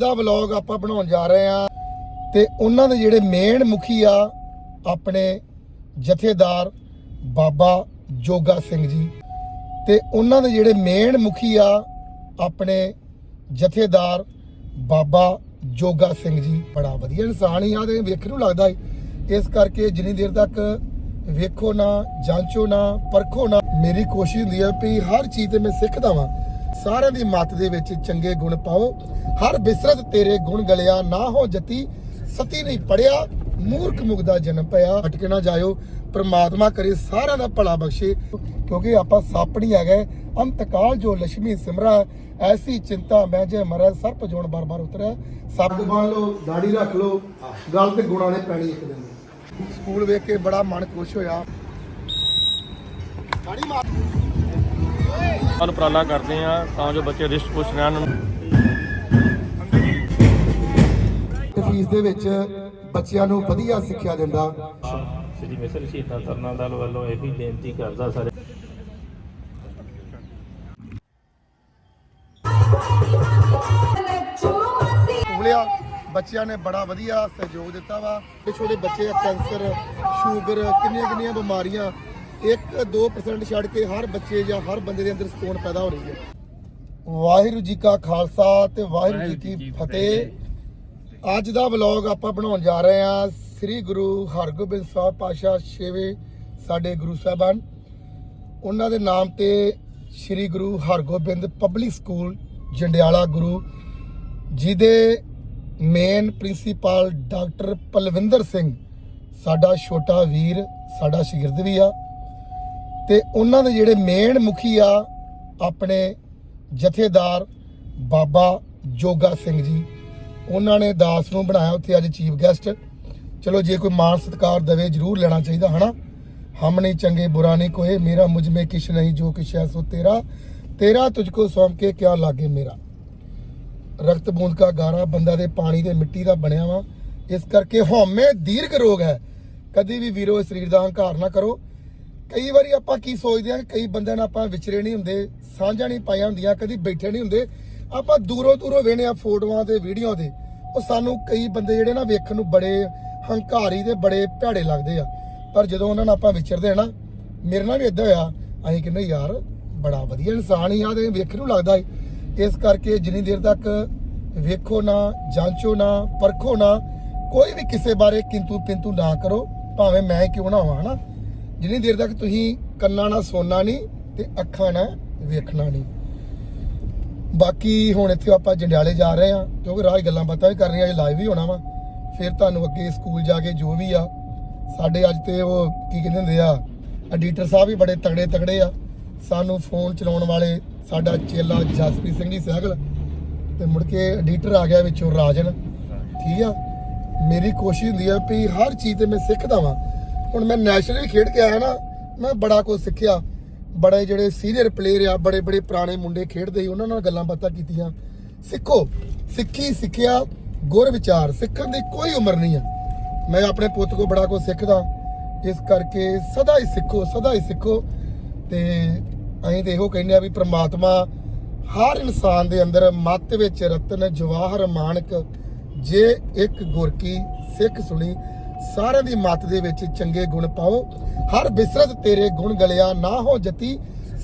ਦਾ vlog ਆਪਾਂ ਬਣਾਉਣ ਜਾ ਰਹੇ ਆ ਤੇ ਉਹਨਾਂ ਦੇ ਜਿਹੜੇ ਮੇਨ ਮੁਖੀ ਆ ਆਪਣੇ ਜਥੇਦਾਰ ਬਾਬਾ ਜੋਗਾ ਸਿੰਘ ਜੀ। ਤੇ ਉਹਨਾਂ ਦੇ ਜਿਹੜੇ ਮੇਨ ਮੁਖੀ ਆ ਆਪਣੇ ਜਥੇਦਾਰ ਬਾਬਾ ਜੋਗਾ ਸਿੰਘ ਜੀ। ਬੜਾ ਵਧੀਆ ਇਨਸਾਨ ਹੀ ਆ ਤੇ ਵੇਖਣ ਨੂੰ ਲੱਗਦਾ ਏ। ਇਸ ਕਰਕੇ ਜਿੰਨੀ ਦੇਰ ਤੱਕ ਵੇਖੋ ਨਾ, ਜਾਂਚੋ ਨਾ, ਪਰਖੋ ਨਾ, ਮੇਰੀ ਕੋਸ਼ਿਸ਼ ਹੁੰਦੀ ਹੈ ਵੀ ਹਰ ਚੀਜ਼ ਤੇ ਮੈਂ ਸਿੱਖਦਾ ਵਾਂ। ਸਾਰਿਆਂ ਦੀ ਮੱਤ ਦੇ ਵਿੱਚ ਚੰਗੇ ਗੁਣ ਪਾਓ। ਹਰ ਬਿਸਰਤ ਤੇਰੇ ਗੁਣ ਗਲਿਆ ਨਾ ਹੋ ਜਤੀ ਸਤੀ ਨਹੀਂ ਪੜਿਆ ਮੂਰਖ ਮੁਗਦਾ ਜਨਮ ਪਿਆ। ਅਟਕੇ ਨਾ ਜਾਇਓ ਪ੍ਰਮਾਤਮਾ ਕਰੇ ਸਾਰਿਆਂ ਦਾ ਭਲਾ ਬਖਸ਼ੇ। ਕਿਉਂਕਿ ਆਪਾਂ ਸੱਪ ਨਹੀਂ ਹੈਗੇ ਅੰਤਕਾਲ ਜੋ ਲక్ష్ਮੀ ਸਿਮਰਾ ਐਸੀ ਚਿੰਤਾ ਮੈਂ ਜੇ ਮਰੈ ਸਰਪ ਜੋਣ ਬਾਰ-ਬਾਰ ਉਤਰੈ। ਸੱਪ ਬਣ ਲਓ ਦਾੜੀ ਰੱਖ ਲਓ ਗੱਲ ਤੇ ਗੁਣਾਂ ਨੇ ਪੈਣੀ ਇੱਕ ਦਿਨ। ਸਕੂਲ ਵੇਖ ਕੇ ਬੜਾ ਮਨ ਖੁਸ਼ ਹੋਇਆ। ਦਾੜੀ ਮਾਰ। ਸਾਨੂੰ ਉਪਰਾਲਾ ਕਰਦੇ ਆ ਤਾਂ ਜੋ ਬੱਚੇ ਰਿਸ਼ਟ ਪੁਸ਼ ਰਹਿਣ। ਫੀਸ ਦੇ ਵਿੱਚ ਬੱਚਿਆਂ ਨੂੰ ਵਧੀਆ ਸਿੱਖਿਆ ਦਿੰਦਾ। ਸ੍ਰੀ ਮਿਸਰ ਸ਼ਹੀਦਾਂ ਤਰਨਾ ਦਲ ਵੱਲੋਂ ਇਹ ਵੀ ਬੇਨਤੀ ਕਰਦਾ ਸਾਰੇ। ਬੱਚਿਆਂ ਨੇ ਬੜਾ ਵਧੀਆ ਸਹਿਯੋਗ ਦਿੱਤਾ ਵਾ। ਛੋਟੇ ਛੋਟੇ ਬੱਚੇ ਕੈਂਸਰ ਸ਼ੂਗਰ ਕਿੰਨੀਆਂ ਕਿੰਨੀਆਂ ਬਿਮਾਰੀਆਂ 1-2% ਛੱਡ ਕੇ ਹਰ ਬੱਚੇ ਜਾਂ ਹਰ ਬੰਦੇ ਦੇ ਅੰਦਰ ਸਕੂਨ ਪੈਦਾ ਹੋ ਰਹੀ ਹੈ। ਵਾਹਿਗੁਰੂ ਜੀ ਕਾ ਖਾਲਸਾ ਤੇ ਵਾਹਿਗੁਰੂ ਜੀ ਕੀ ਫਤਿਹ। ਅੱਜ ਦਾ ਵਲੌਗ ਆਪਾਂ ਬਣਾਉਣ ਜਾ ਰਹੇ ਹਾਂ ਸ੍ਰੀ ਗੁਰੂ ਹਰਗੋਬਿੰਦ ਸਾਹਿਬ ਪਾਸ਼ਾ ਛੇਵੇਂ ਸਾਡੇ ਗੁਰੂ ਸਾਹਿਬਾਨ। ਉਹਨਾਂ ਦੇ ਨਾਮ ਤੇ ਸ੍ਰੀ ਗੁਰੂ ਹਰਗੋਬਿੰਦ ਪਬਲਿਕ ਸਕੂਲ ਜੰਡਿਆਲਾ ਗੁਰੂ ਜਿਹਦੇ main principal doctor Palwinder Singh ਸਾਡਾ ਛੋਟਾ ਵੀਰ ਸਾਡਾ ਸ਼ਾਗਿਰਦ ਵੀ ਆ। ਤੇ ਉਹਨਾਂ ਦੇ ਜਿਹੜੇ ਮੇਨ ਮੁਖੀ ਆ, ਆਪਣੇ ਜਥੇਦਾਰ ਬਾਬਾ ਜੋਗਾ ਸਿੰਘ ਜੀ। ਉਹਨਾਂ ਨੇ ਦਾਸ ਨੂੰ ਬਣਾਇਆ ਉੱਥੇ ਅੱਜ ਚੀਫ ਗੈਸਟ। ਚਲੋ, ਜੇ ਕੋਈ ਮਾਣ ਸਤਿਕਾਰ ਦਵੇ, ਜਰੂਰ ਲੈਣਾ ਚਾਹੀਦਾ, ਹਨਾ? ਹਮ ਨਹੀਂ ਚੰਗੇ, ਬੁਰਾ ਨਹੀਂ ਕੋਏ ਮੇਰਾ ਮੁਝ ਮੇ ਕਿਛ ਨਹੀਂ, ਜੋ ਕਿਛ ਹੈ ਸੋ ਤੇਰਾ। ਤੇਰਾ ਤੁਝ ਕੋ ਸੌਂਪ ਕੇ ਕਿਆ ਲਾਗੇ ਮੇਰਾ? ਰਕਤ ਬੂੰਦ ਕਾ ਗਾਰਾ, ਬੰਦਾ ਦੇ ਪਾਣੀ ਦੇ ਮਿੱਟੀ ਦਾ ਬਣਿਆ ਵਾ। ਇਸ ਕਰਕੇ ਹਉਮੈ ਦੀਰਘ ਰੋਗ ਹੈ। ਕਦੀ ਵੀ ਵੀਰੋ ਸਰੀਰ ਦਾ ਹੰਕਾਰ ਨਾ ਕਰੋ। ਕਈ ਵਾਰੀ ਆਪਾਂ ਕੀ ਸੋਚਦੇ ਆ ਕਈ ਬੰਦਿਆਂ ਨਾਲ ਆਪਾਂ ਵਿਚਰੇ ਨਹੀਂ ਹੁੰਦੇ, ਸਾਂਝਾ ਨਹੀਂ ਪਾਈਆਂ ਹੁੰਦੀਆਂ, ਕਦੀ ਬੈਠੇ ਨਹੀਂ ਹੁੰਦੇ। ਆਪਾਂ ਦੂਰੋਂ ਦੂਰੋਂ ਵੇਖਦੇ ਆ ਫੋਟੋਆਂ ਤੇ, ਵੀਡੀਓ ਦੇ ਉਹ ਸਾਨੂੰ ਕਈ ਬੰਦੇ ਜਿਹੜੇ ਨਾ ਵੇਖਣ ਨੂੰ ਬੜੇ ਹੰਕਾਰੀ ਤੇ ਬੜੇ ਭੈੜੇ ਲੱਗਦੇ ਆ। ਪਰ ਜਦੋਂ ਉਹਨਾਂ ਨਾਲ ਆਪਾਂ ਵਿਚਰਦੇ ਆ ਨਾ, ਮੇਰੇ ਨਾਲ ਵੀ ਇਦਾਂ ਹੋਇਆ। ਅਸੀਂ ਕਹਿੰਦੇ, ਯਾਰ, ਬੜਾ ਵਧੀਆ ਇਨਸਾਨ ਹੀ ਆ ਤੇ ਵੇਖਣ ਨੂੰ ਲੱਗਦਾ ਏ। ਇਸ ਕਰਕੇ ਜਿੰਨੀ ਦੇਰ ਤੱਕ ਵੇਖੋ ਨਾ, ਜਾਂਚੋ ਨਾ, ਪਰਖੋ ਨਾ, ਕੋਈ ਵੀ ਕਿਸੇ ਬਾਰੇ ਕਿੰਤੂ ਪਿੰਤੂ ਨਾ ਕਰੋ, ਭਾਵੇਂ ਮੈਂ ਕਿਉਂ ਨਾ ਹੋਵਾਂ, ਹਨਾ? ਜਿੰਨੀ ਦੇਰ ਤੱਕ ਤੁਸੀਂ ਕੰਨਾਂ ਨਾਲ ਸੁਣਨਾ ਨਹੀਂ ਤੇ ਅੱਖਾਂ ਨਾਲ ਵੇਖਣਾ ਨਹੀਂ। ਬਾਕੀ ਹੁਣ ਇੱਥੇ ਆਪਾਂ ਜੰਡਿਆਲੇ ਜਾ ਰਹੇ ਆ ਕਿਉਂਕਿ ਰਾਜ ਗੱਲਾਂ ਬਾਤਾਂ ਵੀ ਕਰਨੀਆਂ ਅੱਜ ਲਾਈਵ ਵੀ ਹੋਣਾ ਵਾ। ਫਿਰ ਤੁਹਾਨੂੰ ਅੱਗੇ ਸਕੂਲ ਜਾ ਕੇ ਜੋ ਵੀ ਆ ਸਾਡੇ ਅੱਜ ਤੇ ਉਹ ਕੀ ਕਹਿੰਦੇ ਹੁੰਦੇ ਆ ਐਡੀਟਰ ਸਾਹਿਬ ਵੀ ਬੜੇ ਤਗੜੇ ਤਗੜੇ ਆ। ਸਾਨੂੰ ਫੋਨ ਚਲਾਉਣ ਵਾਲੇ ਸਾਡਾ ਚੇਲਾ ਜਸਪ੍ਰੀਤ ਸਿੰਘ ਜੀ ਸਹਿਗਲ ਤੇ ਮੁੜ ਕੇ ਐਡੀਟਰ ਆ ਗਿਆ ਵਿੱਚੋਂ ਰਾਜਨ। ਠੀਕ ਆ? ਮੇਰੀ ਕੋਸ਼ਿਸ਼ ਹੁੰਦੀ ਆ ਵੀ ਹਰ ਚੀਜ਼ ਤੇ ਮੈਂ ਸਿੱਖਦਾ ਵਾਂ। ਹੁਣ ਮੈਂ ਨੈਸ਼ਨਲ ਵੀ ਖੇਡ ਕੇ ਆਇਆ ਨਾ, ਮੈਂ ਬੜਾ ਕੁਝ ਸਿੱਖਿਆ। ਬੜੇ ਜਿਹੜੇ ਸੀਨੀਅਰ ਪਲੇਅਰ ਆ, ਬੜੇ ਬੜੇ ਪੁਰਾਣੇ ਮੁੰਡੇ ਖੇਡਦੇ ਸੀ, ਉਹਨਾਂ ਨਾਲ ਗੱਲਾਂ ਬਾਤਾਂ ਕੀਤੀਆਂ। ਸਿੱਖੋ, ਸਿੱਖੀ ਸਿੱਖਿਆ ਗੁਰ ਵਿਚਾਰ, ਸਿੱਖਣ ਦੀ ਕੋਈ ਉਮਰ ਨਹੀਂ ਆ। ਮੈਂ ਆਪਣੇ ਪੁੱਤ ਕੋ ਬੜਾ ਕੁਝ ਸਿੱਖਦਾ, ਇਸ ਕਰਕੇ ਸਦਾ ਹੀ ਸਿੱਖੋ, ਸਦਾ ਹੀ ਸਿੱਖੋ। ਤੇ ਅਸੀਂ ਤੇ ਇਹੋ ਕਹਿੰਦੇ ਆ ਵੀ ਪ੍ਰਮਾਤਮਾ ਹਰ ਇਨਸਾਨ ਦੇ ਅੰਦਰ ਮੱਤ ਵਿੱਚ ਰਤਨ, ਜਵਾਹਰ, ਮਾਨਕ, ਜੇ ਇੱਕ ਗੁਰ ਕੀ ਸਿੱਖ ਸੁਣੀ ਸਾਰਿਆਂ ਦੀ ਮੱਤ ਦੇ ਵਿੱਚ ਚੰਗੇ ਗੁਣ ਪਾਓ। ਹਰ ਬਿਸਰਤ ਤੇਰੇ ਗੁਣ ਗਲਿਆ, ਨਾ ਹੋ ਜਤੀ।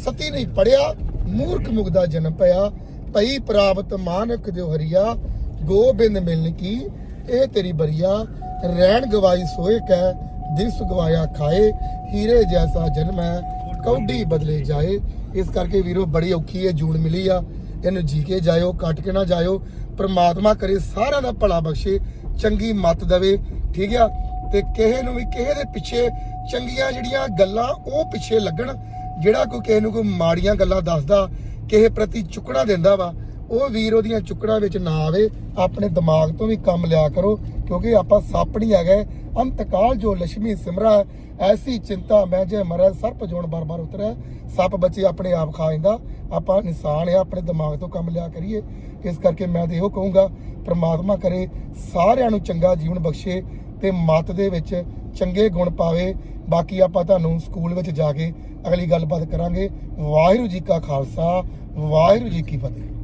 ਸਤੀ ਨਹੀਂ ਪੜਿਆ, ਮੂਰਖ ਮੁਗਦਾ ਜਨਮ ਪਿਆ। ਭਈ ਪ੍ਰਾਪਤ ਮਾਨਕ ਜੋ ਹਰੀਆ, ਗੋਬਿੰਦ ਮਿਲਨ ਕੀ। ਇਹ ਤੇਰੀ ਬਰੀਆ ਰਹਿਣ ਗਵਾਈ ਸੋਏ ਕੈ ਦਿਲ ਸੁਗਵਾਇਆ ਖਾਏ। ਹੀਰੇ ਜੈਸਾ ਜਨਮ ਹੈ, ਕੌਡੀ ਬਦਲੇ ਜਾਏ। ਇਸ ਕਰਕੇ ਵੀਰੋ, ਬੜੀ ਔਖੀ ਹੈ ਜੂਨ ਮਿਲੀ ਆ। ਇਹਨੂੰ ਜੀ ਕੇ ਜਾਇਓ, ਕੱਟ ਕੇ ਨਾ ਜਾਇਓ। ਪ੍ਰਮਾਤਮਾ ਕਰੇ ਸਾਰਿਆਂ ਦਾ ਭਲਾ ਬਖਸ਼ੇ। ਚੰਗੀ ਮੱਤ ਦੇਵੇ, ਠੀਕ ਆ? ਤੇ ਕਿਸੇ ਨੂੰ ਵੀ, ਕਿਸੇ ਦੇ ਪਿੱਛੇ ਚੰਗੀਆਂ ਜਿਹੜੀਆਂ ਗੱਲਾਂ ਉਹ ਪਿੱਛੇ ਲੱਗਣ, ਜਿਹੜਾ ਕੋਈ ਕਿਸੇ ਨੂੰ ਕੋਈ ਮਾੜੀਆਂ ਗੱਲਾਂ ਦੱਸਦਾ, ਕਿਸੇ ਪ੍ਰਤੀ ਚੁੱਕਣਾ ਦਿੰਦਾ ਵਾ ਉਹ ਵੀਰ ਉਹਦੀਆਂ ਚੁੱਕੜਾਂ ਵਿੱਚ ਨਾ ਆਵੇ, ਆਪਣੇ ਦਿਮਾਗ ਤੋਂ ਵੀ ਕੰਮ ਲਿਆ ਕਰੋ, ਕਿਉਂਕਿ ਆਪਾਂ ਸੱਪ ਨਹੀਂ ਹੈਗੇ। ਅੰਤਕਾਲ ਜੋ ਲక్ష్ਮੀ ਸਿਮਰਾ ਐਸੀ ਚਿੰਤਾ ਮੈਂ ਜੇ ਮਰੈ ਸਰਪ ਜੋਣ ਬਾਰ-ਬਾਰ ਉਤਰੈ ਸੱਪ ਬੱਚੇ ਆਪਣੇ ਆਪ ਖਾ ਜਾਂਦਾ ਆਪਾਂ ਇਨਸਾਨ ਆ, ਆਪਣੇ ਦਿਮਾਗ ਤੋਂ ਕੰਮ ਲਿਆ ਕਰੀਏ। ਇਸ ਕਰਕੇ ਮੈਂ ਤੇ ਇਹੋ ਕਹੂੰਗਾ, ਪ੍ਰਮਾਤਮਾ ਕਰੇ, ਸਾਰਿਆਂ ਨੂੰ ਚੰਗਾ ਜੀਵਨ ਬਖਸ਼ੇ ਤੇ ਮੱਤ ਦੇ ਵਿੱਚ ਚੰਗੇ ਗੁਣ ਪਾਵੇ। ਬਾਕੀ ਆਪਾਂ ਤੁਹਾਨੂੰ ਸਕੂਲ ਵਿੱਚ ਜਾ ਕੇ ਅਗਲੀ ਗੱਲਬਾਤ ਕਰਾਂਗੇ। ਵਾਹਿਗੁਰੂ ਜੀ ਕਾ ਖਾਲਸਾ, ਵਾਹਿਗੁਰੂ ਜੀ ਕੀ ਫਤਿਹ।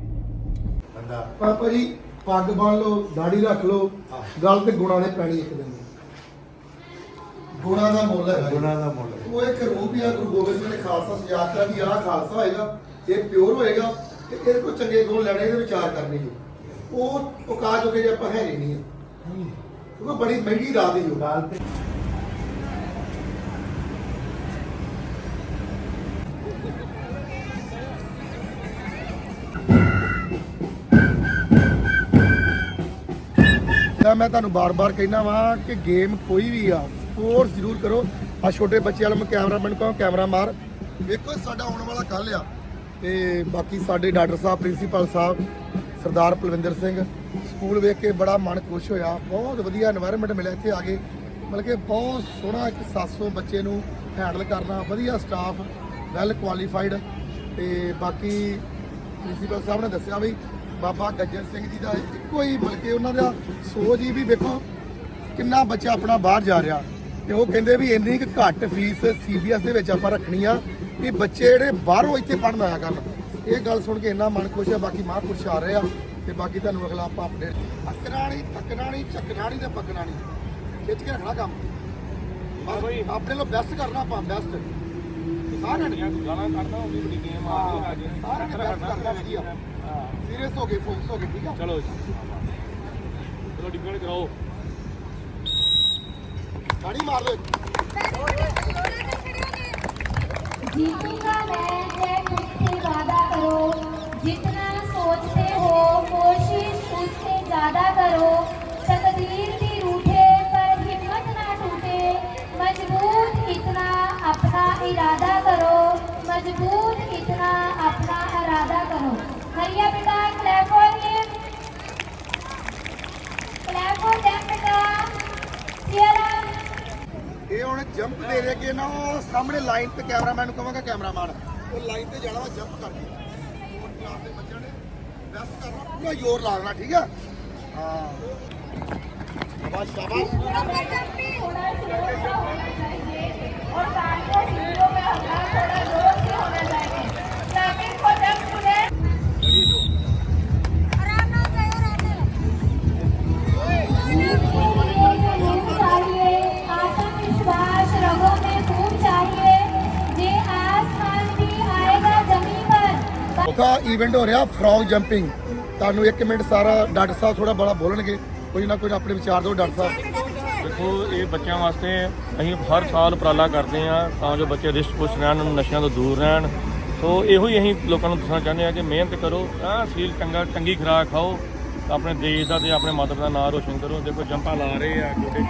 ਪਾਪਾ ਜੀ ਪੱਗ ਬੰਨ ਲਓ ਦਾੜੀ ਰੱਖ ਲਓ ਗੱਲ ਤੇ ਗੁਣਾ ਦੇ ਪੈਣੀ ਇੱਕ ਦਿਨ ਗੁਣਾ ਦਾ ਮੁੱਲ ਹੈ ਗੁਣਾ ਦਾ ਮੁੱਲ ਉਹ ਇੱਕ ਰੂਪ ਹੀ ਆ ਗੁਰੂ ਗੋਬਿੰਦ ਸਿੰਘ ਨੇ ਖਾਲਸਾ ਸਜਾਤਾ ਵੀ ਆਹ ਖਾਲਸਾ ਹੋਏਗਾ ਇਹ ਪਿਓਰ ਹੋਏਗਾ ਤੇ ਇਹਦੇ ਕੋਲ ਚੰਗੇ ਗੁਣ ਲੈਣੇ ਇਹਦੇ ਵਿਚਾਰ ਕਰਨੇ ਜੀ। ਉਹ ਔਕਾਤ ਹੋ ਕੇ ਜੇ ਆਪਾਂ ਹੈ ਹੀ ਨਹੀਂ ਆ। ਕਿਉਂਕਿ ਬੜੀ ਮਹਿੰਗੀ ਰਾਤ ਦੀ ਜੋ ਗੱਲ ਤੇ ਜਿਹੜਾ ਮੈਂ ਤੁਹਾਨੂੰ ਬਾਰ-ਬਾਰ ਕਹਿਣਾ ਵਾਂ ਕਿ ਗੇਮ ਕੋਈ ਵੀ ਆ ਸਪੋਰਟ ਜ਼ਰੂਰ ਕਰੋ। ਆ ਛੋਟੇ ਬੱਚੇ ਵਾਲਾ ਮੈਂ ਕੈਮਰਾਮੈਨ ਕਹਾਂ ਕੈਮਰਾ ਮਾਰ ਵੇਖੋ ਸਾਡਾ ਆਉਣ ਵਾਲਾ ਕੱਲ ਆ। ਤੇ ਬਾਕੀ ਸਾਡੇ ਡਾਕਟਰ ਸਾਹਿਬ, ਪ੍ਰਿੰਸੀਪਲ ਸਾਹਿਬ, ਸਰਦਾਰ ਪਲਵਿੰਦਰ ਸਿੰਘ, ਸਕੂਲ ਵੇਖ ਕੇ ਬੜਾ ਮਨ ਖੁਸ਼ ਹੋਇਆ। ਬਹੁਤ ਵਧੀਆ এনवायरमेंट ਮਿਲਿਆ ਇੱਥੇ ਆ ਕੇ। ਮਤਲਬ ਕਿ ਬਹੁਤ ਸੋਹਣਾ ਇੱਕ 700 ਬੱਚੇ ਨੂੰ ਹੈਂਡਲ ਕਰਨਾ, ਵਧੀਆ ਸਟਾਫ ਵੈਲ ਕੁਆਲੀਫਾਈਡ ਤੇ ਬਾਕੀ ਪ੍ਰਿੰਸੀਪਲ ਸਾਹਿਬ ਨੇ ਦੱਸਿਆ ਵੀ ਬਾਬਾ ਗੱਜਰ ਸਿੰਘ ਜੀ ਦਾ ਇੱਕੋ ਹੀ ਬਲਕਿ ਉਹਨਾਂ ਦਾ ਸੋਚ ਹੀ ਵੀ ਵੇਖੋ ਕਿੰਨਾ ਬੱਚਾ ਆਪਣਾ ਬਾਹਰ ਜਾ ਰਿਹਾ। ਤੇ ਉਹ ਕਹਿੰਦੇ ਵੀ ਇੰਨੀ ਕੁ ਘੱਟ ਫੀਸ ਸੀਬੀਐਸ ਦੇ ਵਿੱਚ ਆਪਾਂ ਰੱਖਣੀ ਆ ਵੀ ਬੱਚੇ ਜਿਹੜੇ ਬਾਹਰੋਂ ਇੱਥੇ ਪੜਨ ਆਇਆ ਕਰਨ। ਇਹ ਗੱਲ ਸੁਣ ਕੇ ਇੰਨਾ ਮਨ ਖੁਸ਼ ਹੈ ਬਾਕੀ ਮਹਾਂਪੁਰਸ਼ ਆ ਰਹੇ ਆ ਤੇ ਬਾਕੀ ਤੁਹਾਨੂੰ ਅਗਲਾ ਆਪਾਂ ਅਪਡੇਟ ਨਹੀਂ ਚੱਕਣਾ ਨਹੀਂ ਤੇ ਨਹੀਂ ਖਿੱਚ ਕੇ ਰੱਖਣਾ ਕੰਮ। ਬਸ ਆਪਣੇ ਲੋ ਬੈਸਟ ਕਰਨਾ ਆਪਾਂ ਬੈਸਟ ਸਾਰਿਆਂ ਨੇ। ਗਾਣਾ ਕੱਢਦਾ ਉਹ ਵੀ ਬੜੀ ਗੇਮ ਆ। ਸਾਰਿਆਂ ਨੇ ਬੈਸਟ ਕਰਨਾ ਵਧੀਆ सीरियस हो गए फोकस हो गए ठीक है? चलो चलो डिफेंड कराओ। गाड़ी मार दो जीतूँगा मैं जय मुझसे वादा करो। जितना सोचते हो कोशिश उससे ज़्यादा करो। तकदीर भी रूठे पर हिम्मत ना टूटे। मज़बूत इतना अपना इरादा करो। मज़बूत इतना अपना ਇਹ ਹੁਣ ਜੰਪ ਦੇ ਰਿਹਾ ਕਿ ਨਾ ਉਹ ਸਾਹਮਣੇ ਲਾਈਨ ਤੇ ਕੈਮਰਾਮੈਨ ਨੂੰ ਕਹਾਂਗਾ ਕੈਮਰਾਮੈਨ ਉਹ ਲਾਈਨ ਤੇ ਜਾਣਾ ਵਾ ਜੰਪ ਕਰਕੇ। ਹੁਣ ਕਲਾਸ ਦੇ ਪੂਰਾ ਜ਼ੋਰ ਲਾਉਣਾ ਠੀਕ ਆ? ਹਾਂ। ਬਾਸ ਸ਼ਾਬਾਸ਼। ਪੂਰਾ ਬੈਟਰ ਵੀ ਹੋਣਾ ਤਾਂ ਕੋ ਜ਼ੀਰੋ ਪੇ ਹਟਾ ਥੋੜਾ ਜ਼ੋਰ ਚੌਥਾ ਇਵੈਂਟ ਹੋ ਰਿਹਾ ਫਰੌਗ ਜੰਪਿੰਗ ਤੁਹਾਨੂੰ 1 ਮਿੰਟ ਸਾਰਾ ਡਾਕਟਰ ਸਾਹਿਬ ਥੋੜਾ ਬੜਾ ਬੋਲਣਗੇ, ਕੋਈ ਨਾ ਕੋਈ ਆਪਣੇ ਵਿਚਾਰ ਦਿਓ ਡਾਕਟਰ ਸਾਹਿਬ। ਦੇਖੋ, ਇਹ ਬੱਚਿਆਂ ਵਾਸਤੇ ਅਸੀਂ ਹਰ ਸਾਲ ਉਪਰਾਲਾ ਕਰਦੇ ਆ ਤਾਂ ਜੋ ਬੱਚੇ ਰਿਸ਼ਟ ਪੁਸ਼ ਰਹਿਣ ਨਸ਼ਿਆਂ ਤੋਂ ਦੂਰ ਰਹਿਣ। ਸੋ ਇਹੋ ਹੀ ਅਸੀਂ ਲੋਕਾਂ ਨੂੰ ਦੱਸਣਾ ਚਾਹੁੰਦੇ ਆ ਕਿ ਮਿਹਨਤ ਕਰੋ ਆ ਸਰੀਰ ਚੰਗਾ, ਚੰਗੀ ਖੁਰਾਕ ਖਾਓ ਆਪਣੇ ਦੇਸ਼ ਦਾ ਤੇ ਆਪਣੇ ਮਾਤਾ ਦਾ ਨਾਮ ਰੋਸ਼ਨ ਕਰੋ। ਦੇਖੋ, ਜੰਪਾਂ ਲਾ ਰਹੇ ਆ ਛੋਟੇ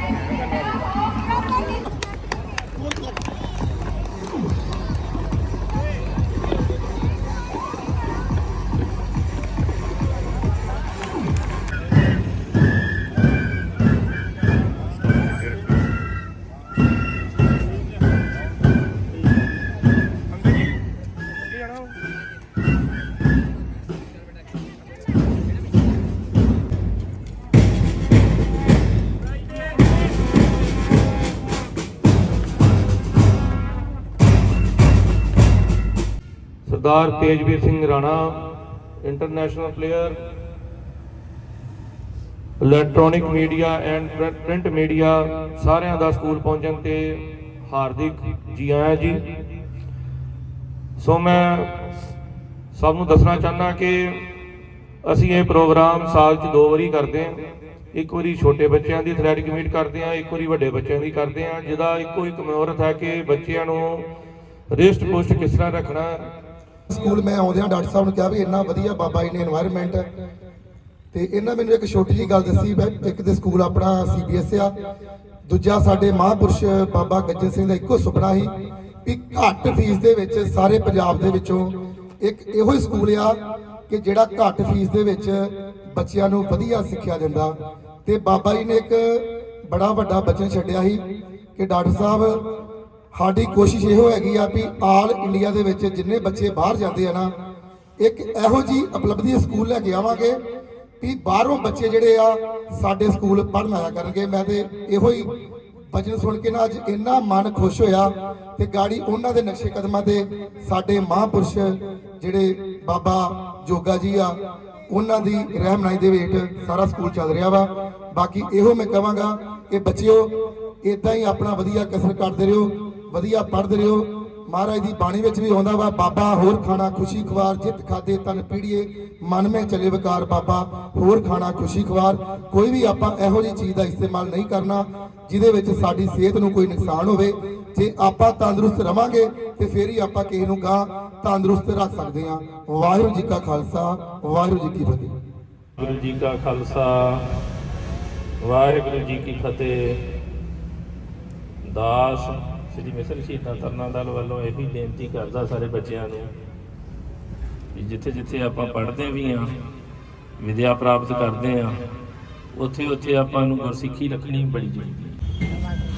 ਸਰਦਾਰ Tejvir Singh Rana international player electronic media and print media ਸਾਰਿਆਂ ਦਾ ਸਕੂਲ ਪਹੁੰਚਣ ਤੇ ਹਾਰਦਿਕ ਜੀ ਆਇਆਂ ਜੀ। ਸੋ ਮੈਂ ਸਭ ਨੂੰ ਦੱਸਣਾ ਚਾਹੁੰਦਾ ਕਿ ਅਸੀਂ ਇਹ ਪ੍ਰੋਗਰਾਮ ਸਾਲ 'ਚ ਦੋ ਵਾਰੀ ਕਰਦੇ ਹਾਂ। ਇੱਕ ਵਾਰੀ ਛੋਟੇ ਬੱਚਿਆਂ ਦੀ ਐਥਲੈਟਿਕ ਮੀਟ ਕਰਦੇ ਹਾਂ, ਇੱਕ ਵਾਰੀ ਵੱਡੇ ਬੱਚਿਆਂ ਦੀ ਕਰਦੇ ਹਾਂ। ਜਿਹਦਾ ਇੱਕੋ ਇੱਕ ਮਨੋਰਥ ਹੈ ਕਿ ਬੱਚਿਆਂ ਨੂੰ ਰਿਸ਼ਟ ਪੁਸ਼ਟ ਕਿਸ ਤਰ੍ਹਾਂ ਰੱਖਣਾ ਸਕੂਲ ਮੈਂ ਆਉਂਦਿਆਂ ਡਾਕਟਰ ਸਾਹਿਬ ਨੂੰ ਕਿਹਾ ਵੀ ਇੰਨਾ ਵਧੀਆ ਬਾਬਾ ਜੀ ਨੇ এনवायरमेंट ਤੇ ਇਹਨਾਂ ਮੈਨੂੰ ਇੱਕ ਛੋਟੀ ਜੀ ਗੱਲ ਦੱਸੀ ਇੱਕ ਤੇ ਸਕੂਲ ਆਪਣਾ ਸੀਬੀਐਸ ਆ, ਦੂਜਾ ਸਾਡੇ ਮਹਾਪੁਰਸ਼ ਬਾਬਾ ਗੱਜਨ ਸਿੰਘ ਦਾ ਇੱਕੋ ਸੁਪਨਾ ਸੀ ਕਿ ਘੱਟ ਫੀਸ ਦੇ ਵਿੱਚ ਸਾਰੇ ਪੰਜਾਬ ਦੇ ਵਿੱਚੋਂ ਇੱਕ ਇਹੋ ਹੀ ਸਕੂਲ ਆ ਕਿ ਜਿਹੜਾ ਘੱਟ ਫੀਸ ਦੇ ਵਿੱਚ ਬੱਚਿਆਂ ਨੂੰ ਵਧੀਆ ਸਿੱਖਿਆ ਦਿੰਦਾ। ਤੇ ਬਾਬਾ ਜੀ ਨੇ ਇੱਕ ਬੜਾ ਵੱਡਾ ਬਚਨ ਛੱਡਿਆ ਸੀ ਕਿ ਡਾਕਟਰ ਸਾਹਿਬ ਸਾਡੀ ਕੋਸ਼ਿਸ਼ ਇਹੋ ਹੈਗੀ ਆ ਵੀ ਆਲ ਇੰਡੀਆ ਦੇ ਵਿੱਚ ਜਿੰਨੇ ਬੱਚੇ ਬਾਹਰ ਜਾਂਦੇ ਆ ਨਾ, ਇੱਕ ਇਹੋ ਜੀ ਉਪਲਬਧੀ ਸਕੂਲ ਲੈ ਕੇ ਆਵਾਂਗੇ ਵੀ ਬਾਹਰੋਂ ਬੱਚੇ ਜਿਹੜੇ ਆ ਸਾਡੇ ਸਕੂਲ ਪੜ੍ਹਨ ਆਇਆ ਕਰਨਗੇ। ਮੈਂ ਤੇ ਇਹੋ ਹੀ ਵਚਨ ਸੁਣ ਕੇ ਨਾ ਅੱਜ ਇੰਨਾ ਮਨ ਖੁਸ਼ ਹੋਇਆ ਤੇ ਗਾੜੀ ਉਹਨਾਂ ਦੇ ਨਕਸ਼ੇ ਕਦਮਾਂ ਤੇ ਸਾਡੇ ਮਹਾਂਪੁਰਸ਼ ਜਿਹੜੇ ਬਾਬਾ ਜੋਗਾ ਜੀ ਆ, ਉਹਨਾਂ ਦੀ ਰਹਿਮਨਾਈ ਦੇ ਹੇਠ ਸਾਰਾ ਸਕੂਲ ਚੱਲ ਰਿਹਾ ਵਾ। ਬਾਕੀ ਇਹੋ ਮੈਂ ਕਹਾਂਗਾ ਕਿ ਬੱਚਿਓ ਇਦਾਂ ਹੀ ਆਪਣਾ ਵਧੀਆ ਕਸਰ ਕਰਦੇ ਰਹੋ। ਵਧੀਆ ਪੜ੍ਹਦੇ ਰਹੋ। ਮਹਾਰਾਜ ਦੀ ਬਾਣੀ ਵਿੱਚ ਵੀ ਆਉਂਦਾ ਵਾ, ਬਾਬਾ ਹੋਰ ਖਾਣਾ ਖੁਸ਼ੀ ਖਵਾਰ ਜਿਤ ਖਾਦੇ ਤਨ ਪੀੜੀਏ, ਮਨ ਮੇ ਚਲੇ ਵਿਕਾਰ ਬਾਬਾ, ਹੋਰ ਖਾਣਾ ਖੁਸ਼ੀ ਖਵਾਰ ਕੋਈ ਵੀ ਆਪਾਂ ਇਹੋ ਜਿਹੀ ਚੀਜ਼ ਦਾ ਇਸਤੇਮਾਲ ਨਹੀਂ ਕਰਨਾ, ਜਿਹਦੇ ਵਿੱਚ ਸਾਡੀ ਸਿਹਤ ਨੂੰ ਕੋਈ ਨੁਕਸਾਨ ਹੋਵੇ। ਜੇ ਆਪਾਂ ਤੰਦਰੁਸਤ ਰਵਾਂਗੇ, ਤੇ ਫੇਰ ਹੀ ਆਪਾਂ ਕਿਸੇ ਨੂੰ ਗਾਂ ਤੰਦਰੁਸਤ ਰੱਖ ਸਕਦੇ ਹਾਂ। ਵਾਹਿਗੁਰੂ ਜੀ ਕਾ ਖਾਲਸਾ, ਵਾਹਿਗੁਰੂ ਜੀ ਕੀ ਫਤਿਹ। ਵਾਹਿਗੁਰੂ ਜੀ ਕਾ ਖਾਲਸਾ, ਵਾਹਿਗੁਰੂ ਜੀ ਕੀ ਫਤਿਹ। ਦਾਸ ਸ੍ਰੀ ਮਿਸਰ ਸ਼ਹੀਦਾਂ ਤਰਨਾ ਦਲ ਵੱਲੋਂ ਇਹ ਵੀ ਬੇਨਤੀ ਕਰਦਾ ਸਾਰੇ ਬੱਚਿਆਂ ਨੂੰ ਕਿ ਜਿੱਥੇ ਜਿੱਥੇ ਆਪਾਂ ਪੜ੍ਹਦੇ ਵੀ ਹਾਂ, ਵਿਦਿਆ ਪ੍ਰਾਪਤ ਕਰਦੇ ਹਾਂ, ਉੱਥੇ ਉੱਥੇ ਆਪਾਂ ਨੂੰ ਗੁਰਸਿੱਖੀ ਰੱਖਣੀ ਬੜੀ ਜ਼ਰੂਰੀ ਹੈ।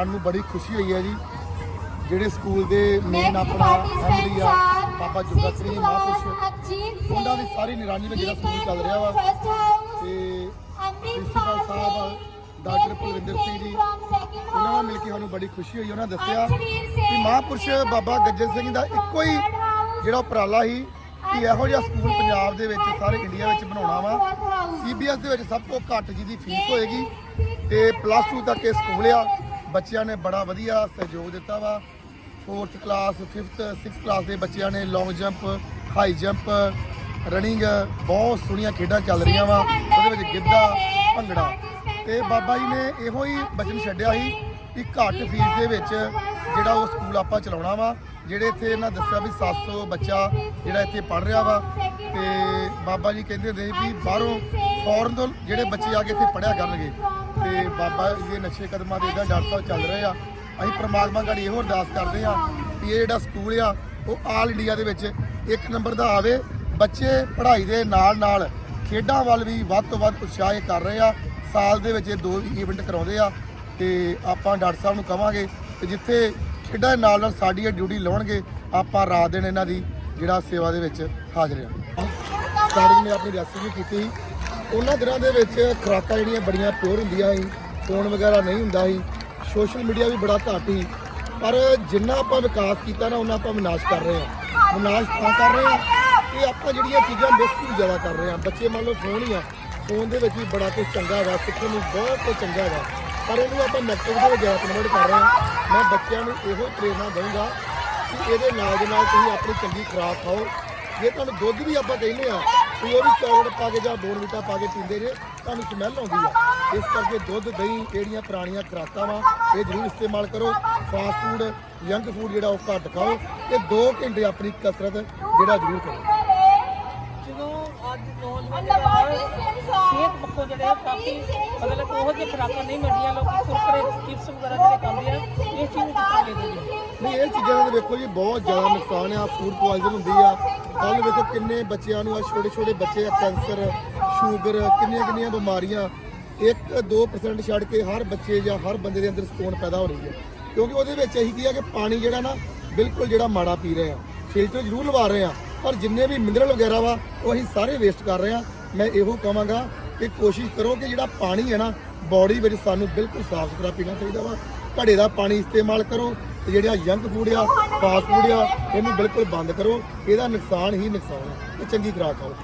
ਜਿਹੜਾ ਮਨ ਨੂੰ ਬੜੀ ਖੁਸ਼ੀ ਹੋਈ ਹੈ ਜੀ ਜਿਹੜੇ ਸਕੂਲ ਦੇ ਮੇਨ ਆਪਣਾ ਐਮਡੀ ਆ ਬਾਬਾ ਜੁਗਾ ਸਿੰਘ ਜੀ ਮਹਾਂਪੁਰਸ਼ ਉਹਨਾਂ ਦੀ ਸਾਰੀ ਨਿਰਾਨੀ ਵਿੱਚ ਜਿਹੜਾ ਸਕੂਲ ਚੱਲ ਰਿਹਾ ਵਾ। ਤੇ ਪ੍ਰਿੰਸੀਪਲ ਸਾਹਿਬ ਡਾਕਟਰ ਕੁਲਵਿੰਦਰ ਸਿੰਘ ਜੀ ਉਹਨਾਂ ਨਾਲ ਮਿਲ ਕੇ ਸਾਨੂੰ ਬੜੀ ਖੁਸ਼ੀ ਹੋਈ ਉਹਨਾਂ ਦੱਸਿਆ ਕਿ ਮਹਾਂਪੁਰਸ਼ ਬਾਬਾ ਗੱਜਣ ਸਿੰਘ ਦਾ ਇੱਕੋ ਹੀ ਜਿਹੜਾ ਉਪਰਾਲਾ ਸੀ ਕਿ ਇਹੋ ਜਿਹਾ ਸਕੂਲ ਪੰਜਾਬ ਦੇ ਵਿੱਚ ਸਾਰੇ ਇੰਡੀਆ ਵਿੱਚ ਬਣਾਉਣਾ ਵਾ। ਸੀਬੀਐਸ ਦੇ ਵਿੱਚ ਸਭ ਤੋਂ ਘੱਟ ਜਿਹਦੀ ਫੀਸ ਹੋਏਗੀ ਤੇ ਪਲੱਸ 2 ਤੱਕ ਇਹ ਸਕੂਲ ਆ। ਬੱਚਿਆਂ ਨੇ ਬੜਾ ਵਧੀਆ ਸਹਿਯੋਗ ਦਿੱਤਾ ਵਾ। 4th class 5th 6th class ਦੇ ਬੱਚਿਆਂ ਨੇ long jump high jump running ਬਹੁਤ ਸੋਹਣੀਆਂ ਖੇਡਾਂ ਚੱਲ ਰਹੀਆਂ ਵਾ। ਉਹਦੇ ਵਿੱਚ ਗਿੱਧਾ, ਭੰਗੜਾ। ਤੇ ਬਾਬਾ ਜੀ ਨੇ ਇਹੋ ਹੀ ਬਚਨ ਛੱਡਿਆ ਸੀ ਕਿ ਘੱਟ ਫੀਸ ਦੇ ਵਿੱਚ ਜਿਹੜਾ ਉਹ ਸਕੂਲ ਆਪਾਂ ਚਲਾਉਣਾ ਵਾ। ਜਿਹੜੇ ਇੱਥੇ ਇਹਨਾਂ ਦੱਸਿਆ ਵੀ 700 ਬੱਚਾ ਜਿਹੜਾ ਇੱਥੇ ਪੜ ਰਿਹਾ ਵਾ। ਤੇ ਬਾਬਾ ਜੀ ਕਹਿੰਦੇ ਹੁੰਦੇ ਸੀ ਵੀ ਬਾਹਰੋਂ ਫੋਰਨ ਤੋਂ ਜਿਹੜੇ ਬੱਚੇ ਆ ਕੇ ਇੱਥੇ ਪੜਿਆ ਕਰਨਗੇ। ਤੇ ਬਾਬਾ ਜੀ ਦੇ ਨਕਸ਼ੇ ਕਦਮਾਂ ਦੇ ਇਦਾਂ ਡਾਕਟਰ ਸਾਹਿਬ ਚੱਲ ਰਹੇ ਆ। ਅਸੀਂ ਪ੍ਰਮਾਤਮਾ ਗਾੜੀ ਇਹੋ ਅਰਦਾਸ ਕਰਦੇ ਆ ਕਿ ਇਹ ਜਿਹੜਾ ਸਕੂਲ ਆ, ਉਹ ਆਲ ਇੰਡੀਆ ਦੇ ਵਿੱਚ ਇੱਕ ਨੰਬਰ ਦਾ ਆਵੇ। ਬੱਚੇ ਪੜ੍ਹਾਈ ਦੇ ਨਾਲ ਨਾਲ ਖੇਡਾਂ ਵੱਲ ਵੀ ਵੱਧ ਤੋਂ ਵੱਧ ਉਤਸ਼ਾਹ ਕਰ ਰਹੇ ਆ। ਸਾਲ ਦੇ ਵਿੱਚ ਇਹ ਦੋ ਇਵੈਂਟ ਕਰਾਉਂਦੇ ਆ ਤੇ ਆਪਾਂ ਡਾਕਟਰ ਸਾਹਿਬ ਨੂੰ ਕਵਾਂਗੇ ਕਿ ਜਿੱਥੇ ਖੇਡਾਂ ਦੇ ਨਾਲ ਨਾਲ ਸਾਡੀ ਇਹ ਡਿਊਟੀ ਲਾਉਣਗੇ, ਆਪਾਂ ਰਾਤ ਦਿਨ ਇਹਨਾਂ ਦੀ ਜਿਹੜਾ ਸੇਵਾ ਦੇ ਵਿੱਚ ਹਾਜ਼ਰ ਆ ਸਟਾਰਟਿੰਗ ਨੇ ਆਪਣੀ ਰੈਸਪੀ ਵੀ ਕੀਤੀ ਸੀ। ਉਹਨਾਂ ਦਿਨਾਂ ਦੇ ਵਿੱਚ ਖੁਰਾਕਾਂ ਜਿਹੜੀਆਂ ਬੜੀਆਂ ਪਿਓਰ ਹੁੰਦੀਆਂ ਸੀ ਫੋਨ ਵਗੈਰਾ ਨਹੀਂ ਹੁੰਦਾ ਸੀ ਸੋਸ਼ਲ ਮੀਡੀਆ ਵੀ ਬੜਾ ਘੱਟ ਸੀ, ਪਰ ਜਿੰਨਾ ਆਪਾਂ ਵਿਕਾਸ ਕੀਤਾ ਨਾ, ਉਹਨਾਂ ਆਪਾਂ ਵਿਨਾਸ਼ ਕਰ ਰਹੇ ਹਾਂ। ਵਿਨਾਸ਼ ਤਾਂ ਕਰ ਰਹੇ ਹਾਂ ਕਿ ਆਪਾਂ ਜਿਹੜੀਆਂ ਚੀਜ਼ਾਂ ਮਿਸਯੂਜ਼ ਜ਼ਿਆਦਾ ਕਰ ਰਹੇ ਹਾਂ। ਬੱਚੇ ਮੰਨ ਲਓ ਫੋਨ ਹੀ ਆ ਫੋਨ ਦੇ ਵਿੱਚ ਵੀ ਬੜਾ ਕੁਝ ਚੰਗਾ ਹੈਗਾ ਸਿੱਖਣ ਨੂੰ ਬਹੁਤ ਕੁਝ ਚੰਗਾ ਹੈਗਾ ਪਰ ਇਹਨੂੰ ਆਪਾਂ ਨੈਗੇਟਿਵ ਦੇ ਵਿੱਚ ਜ਼ਿਆਦਾ ਕਨਵਰਟ ਕਰ ਰਹੇ ਹਾਂ। ਮੈਂ ਬੱਚਿਆਂ ਨੂੰ ਇਹੋ ਪ੍ਰੇਰਣਾ ਦਊਂਗਾ ਕਿ ਇਹਦੇ ਨਾਲ ਦੇ ਨਾਲ ਤੁਸੀਂ ਆਪਣੀ ਚੰਗੀ ਖੁਰਾਕ ਖਾਓ। ਜੇ ਤੁਹਾਨੂੰ ਦੁੱਧ ਵੀ ਆਪਾਂ ਕਹਿੰਦੇ ਆ ਵੀ ਉਹ ਵੀ ਚੌਕਲੇਟ ਪਾ ਕੇ ਜਾਂ ਬੋਰਨਵੀਟਾ ਪਾ ਕੇ ਪੀਂਦੇ ਜੇ ਤੁਹਾਨੂੰ ਸਮੈਲ ਆਉਂਦੀ ਆ। ਇਸ ਕਰਕੇ ਦੁੱਧ, ਦਹੀਂ ਜਿਹੜੀਆਂ ਪੁਰਾਣੀਆਂ ਖੁਰਾਕਾਂ ਵਾ, ਇਹ ਜ਼ਰੂਰ ਇਸਤੇਮਾਲ ਕਰੋ। ਫਾਸਟ ਫੂਡ ਜੰਕ ਫੂਡ ਜਿਹੜਾ ਉਹ ਘੱਟ ਖਾਓ ਤੇ 2 ਘੰਟੇ ਆਪਣੀ ਕਸਰਤ ਜਿਹੜਾ ਜ਼ਰੂਰ ਕਰੋ। ਜਦੋਂ ਅੱਜ ਨੌਜਵਾਨ ਸਿਹਤ ਪੱਖੋਂ ਜਿਹੜੇ ਕਾਫੀ ਮਤਲਬ ਉਹੋ ਜਿਹੀ ਖੁਰਾਕਾਂ ਨਹੀਂ ਮਿਲਦੀਆਂ, ਲੋਕ ਕੁਰਕਰੇ, ਚਿਪਸ ਵਗੈਰਾ ਜਿਹੜੇ ਖਾਂਦੇ ਆ, ਇਹ ਚੀਜ਼ ਨੂੰ ਲੈਂਦੇ ਜੀ ਨਹੀਂ, ਇਹ ਚੀਜ਼ਾਂ ਦਾ ਦੇਖੋ ਜੀ, ਬਹੁਤ ਜ਼ਿਆਦਾ ਨੁਕਸਾਨ ਆ ਫੂਡ ਪੋਇਜ਼ਨ ਹੁੰਦੀ ਆ। ਕੱਲ ਵੇਖੋ ਕਿੰਨੇ ਬੱਚਿਆਂ ਨੂੰ ਆ ਛੋਟੇ ਛੋਟੇ ਬੱਚੇ ਆ, ਕੈਂਸਰ, ਸ਼ੂਗਰ ਕਿੰਨੀਆਂ ਕਿੰਨੀਆਂ ਬਿਮਾਰੀਆਂ 1 2% ਛੱਡ ਕੇ ਹਰ ਬੱਚੇ ਜਾਂ ਹਰ ਬੰਦੇ ਦੇ ਅੰਦਰ ਸਟੋਨ ਪੈਦਾ ਹੋ ਰਹੀ ਹੈ। ਕਿਉਂਕਿ ਉਹਦੇ ਵਿੱਚ ਅਸੀਂ ਕੀ ਆ ਕਿ ਪਾਣੀ ਜਿਹੜਾ ਨਾ, ਬਿਲਕੁਲ ਜਿਹੜਾ ਮਾੜਾ ਪੀ ਰਹੇ ਆ। ਫਿਲਟਰ ਜ਼ਰੂਰ ਲਵਾ ਰਹੇ ਆ। ਪਰ ਜਿੰਨੇ ਵੀ ਮਿਨਰਲ ਵਗੈਰਾ ਵਾ, ਉਹ ਅਸੀਂ ਸਾਰੇ ਵੇਸਟ ਕਰ ਰਹੇ ਆ। ਮੈਂ ਇਹੋ ਕਹਾਂਗਾ ਕਿ ਕੋਸ਼ਿਸ਼ ਕਰੋ ਕਿ ਜਿਹੜਾ ਪਾਣੀ ਹੈ ਨਾ ਬਾਡੀ ਵਿੱਚ ਸਾਨੂੰ ਬਿਲਕੁਲ ਸਾਫ਼ ਸੁਥਰਾ ਪੀਣਾ ਚਾਹੀਦਾ ਵਾ। ਘੜੇ ਦਾ ਪਾਣੀ ਇਸਤੇਮਾਲ ਕਰੋ। ਤੇ ਜਿਹੜਾ ਜੰਕ ਫੂਡ ਆ ਫਾਸਟ ਫੂਡ ਆ ਇਹਨੂੰ ਬਿਲਕੁਲ ਬੰਦ ਕਰੋ। ਇਹਦਾ ਨੁਕਸਾਨ ਹੀ ਨੁਕਸਾਨ ਹੈ ਤੇ ਚੰਗੀ ਖੁਰਾਕ ਖਾਓ